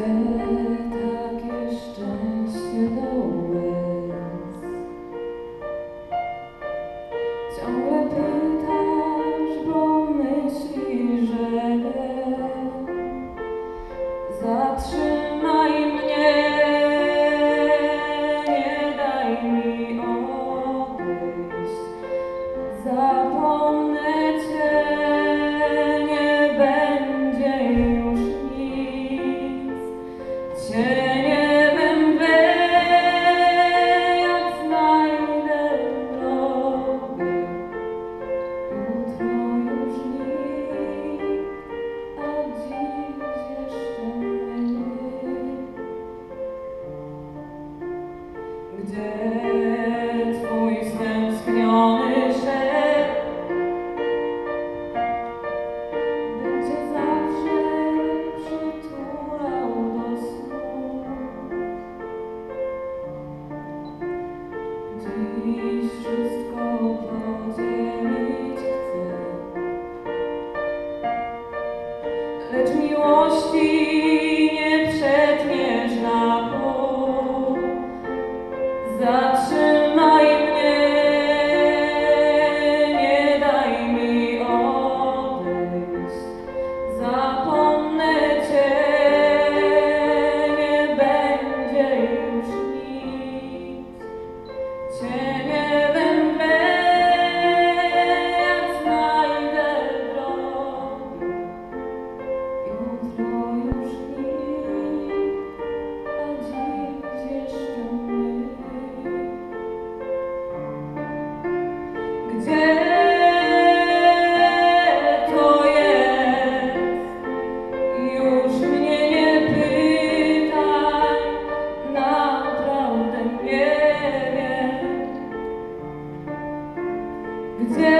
good. 이제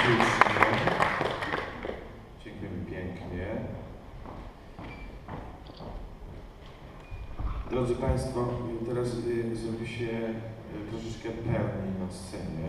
ślicznie. Dziękujemy pięknie. Drodzy Państwo, teraz y, zrobi się y, troszeczkę pełniej na scenie.